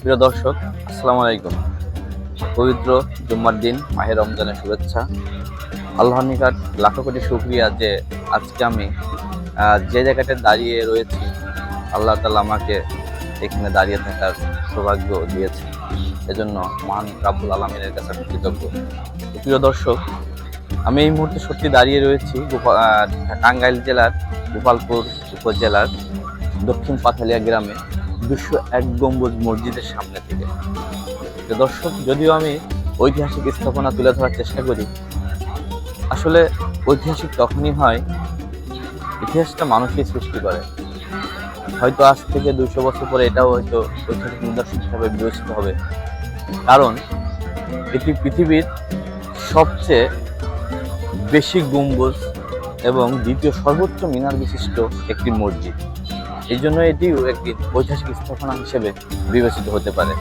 প্রিয় দর্শক, আসসালামু আলাইকুম। পবিত্র জুম্মার দিন, মাহে রমজানের শুভেচ্ছা। আল্লাহর নিকট লাখো কোটি শুক্রিয়া যে আজকে আমি যে জায়গাটায় দাঁড়িয়ে রয়েছি, আল্লাহ তালা আমাকে এখানে দাঁড়িয়ে থাকার সৌভাগ্য দিয়েছে। এজন্য মহান রাব্বুল আলমিনের কাছে আমি কৃতজ্ঞ। প্রিয় দর্শক, আমি এই মুহূর্তে সত্যি দাঁড়িয়ে রয়েছি টাঙ্গাইল জেলার গোপালপুর উপজেলার দক্ষিণ পাথালিয়া গ্রামে। দুশো এক গম্বুজ মসজিদের সামনে থেকে। তো দর্শক, যদিও আমি ঐতিহাসিক স্থাপনা তুলে ধরার চেষ্টা করি, আসলে ঐতিহাসিক তখনই হয়, ইতিহাসটা মানুষই সৃষ্টি করে। হয়তো আজ থেকে দুশো বছর পরে এটাও হয়তো ঐতিহাসিক নিদর্শন হিসাবে বিবেচিত হবে। কারণ, এটি পৃথিবীর সবচেয়ে বেশি গম্বুজ এবং দ্বিতীয় সর্বোচ্চ মিনার বিশিষ্ট একটি মসজিদ। এই জন্য এটিও একটি ঐতিহাসিক স্থাপনা হিসেবে বিবেচিত হতে পারে।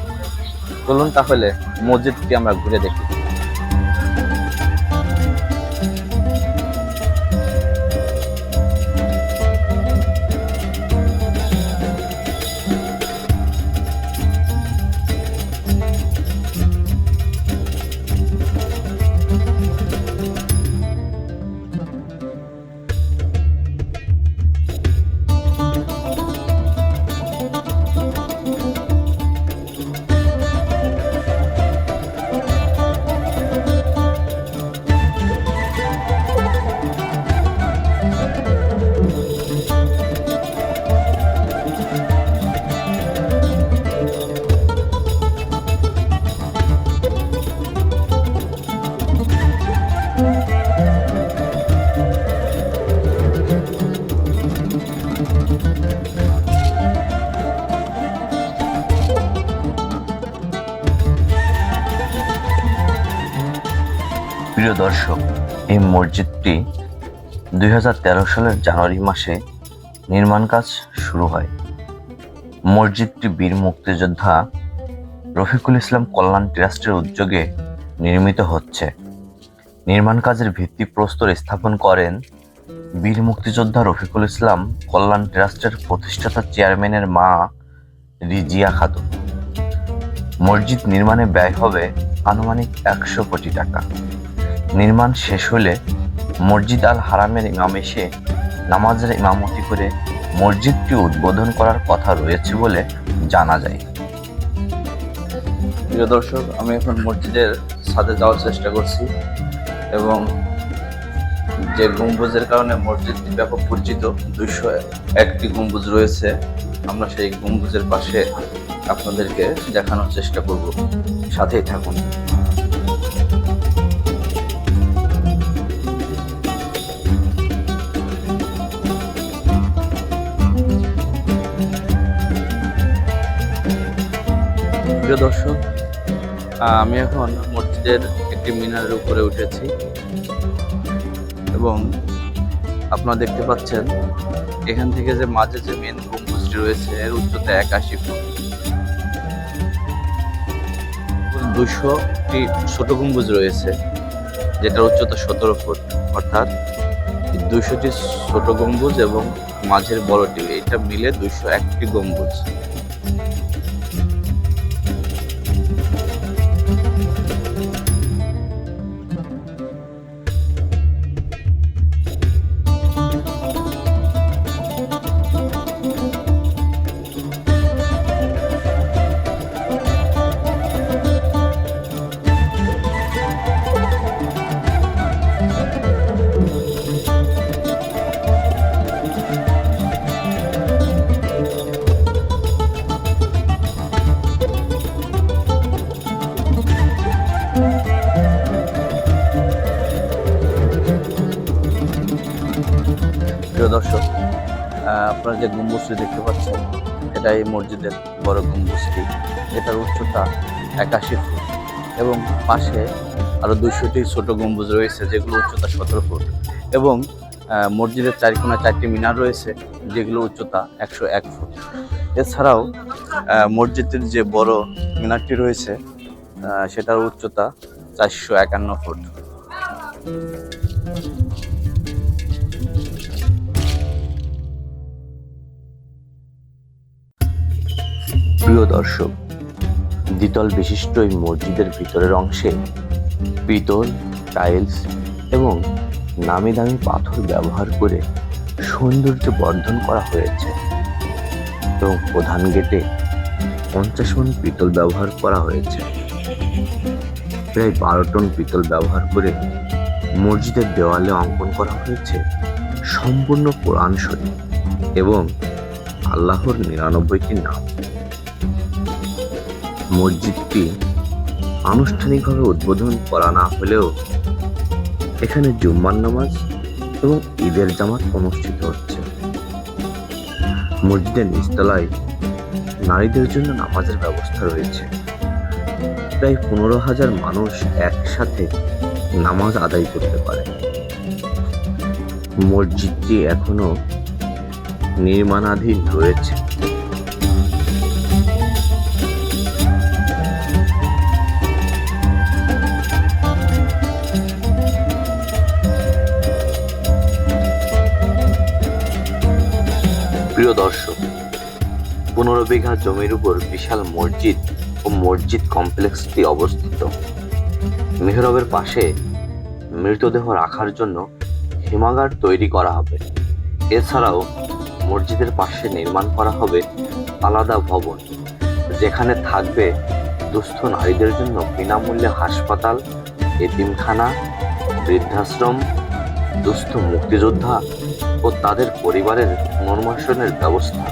চলুন তাহলে মসজিদটি আমরা ঘুরে দেখি। প্রিয় দর্শক, এই মসজিদটি দুই হাজার তেরো সালের জানুয়ারি মাসে নির্মাণ কাজ শুরু হয়। মসজিদটি বীর মুক্তিযোদ্ধা রফিকুল ইসলাম কল্যাণ ট্রাস্টের উদ্যোগে নির্মিত হচ্ছে। নির্মাণ কাজের ভিত্তিপ্রস্তর স্থাপন করেন বীর মুক্তিযোদ্ধা রফিকুল ইসলাম কল্যাণ ট্রাস্টের প্রতিষ্ঠাতা চেয়ারম্যানের মা রিজিয়া খাতুন। মসজিদ নির্মাণে ব্যয় হবে আনুমানিক একশো কোটি টাকা। নির্মাণ শেষ হলে মসজিদ আল হারামের ইমাম এসে নামাজের ইমামতি করে মসজিদটি উদ্বোধন করার কথা রয়েছে বলে জানা যায়। প্রিয় দর্শক, আমি এখন মসজিদের সাথে যাওয়ার চেষ্টা করছি এবং যে গম্বুজের কারণে মসজিদটি ব্যাপক পরিচিত, দুইশো একটি গম্বুজ রয়েছে। আমরা সেই গম্বুজের পাশে আপনাদেরকে দেখানোর চেষ্টা করব। সাথেই থাকুন। প্রিয় দর্শক আমি এখন মসজিদের একটি মিনারের উপরে উঠেছি এবং আপনারা দেখতে পাচ্ছেন এখান থেকে যে মাঝে যে মেন গম্বুজটি রয়েছে, এর উচ্চতা একাশি ফুট। দুশোটি ছোট গম্বুজ রয়েছে, যেটার উচ্চতা সতেরো ফুট। অর্থাৎ দুইশোটি ছোট গম্বুজ এবং মাঝের বড়টি, এটা মিলে দুইশো একটি গম্বুজ। আপনারা যে গম্বুজটি দেখতে পাচ্ছেন, এটা এই মসজিদের বড় গম্বুজটি। এটার উচ্চতা একাশি ফুট এবং পাশে আরও দুইশোটি ছোট গম্বুজ রয়েছে যেগুলো উচ্চতা সতেরো ফুট এবং মসজিদের চারিকোনা চারটি মিনার রয়েছে যেগুলো উচ্চতা একশো এক ফুট। এছাড়াও মসজিদের যে বড় মিনারটি রয়েছে সেটার উচ্চতা চারশো একান্ন ফুট। প্রিয় দর্শক, দ্বিতল বিশিষ্ট এই মসজিদের ভিতরের অংশে পিতল, টাইলস এবং নামি দামি পাথর ব্যবহার করে সৌন্দর্য বর্ধন করা হয়েছে এবং প্রধান গেটে পঞ্চাশ মন পিতল ব্যবহার করা হয়েছে। প্রায় বারো টন পিতল ব্যবহার করে মসজিদের দেওয়ালে অঙ্কন করা হয়েছে সম্পূর্ণ কোরআন শরীফ এবং আল্লাহর নিরানব্বইটি নাম। মসজিদটি আনুষ্ঠানিকভাবে উদ্বোধন করা না হলেও এখানে জুম্মার নামাজ এবং ঈদের জামাত অনুষ্ঠিত হচ্ছে। মসজিদের নিচতলায় নারীদের জন্য নামাজের ব্যবস্থা রয়েছে। প্রায় পনেরো হাজার মানুষ একসাথে নামাজ আদায় করতে পারে। মসজিদটি এখনও নির্মাণাধীন রয়েছে। প্রিয় দর্শক, পনেরো বিঘা জমির উপর বিশাল মসজিদ ও মসজিদ কমপ্লেক্সটি অবস্থিত। মেহরবের পাশে মৃতদেহ রাখার জন্য হিমাগার তৈরি করা হবে। এছাড়াও মসজিদের পাশে নির্মাণ করা হবে আলাদা ভবন, যেখানে থাকবে দুস্থ নারীদের জন্য বিনামূল্যে হাসপাতাল, এতিমখানা, বৃদ্ধাশ্রম, দুস্থ মুক্তিযোদ্ধা ও তাদের পরিবারের পুনর্বাসনের ব্যবস্থা।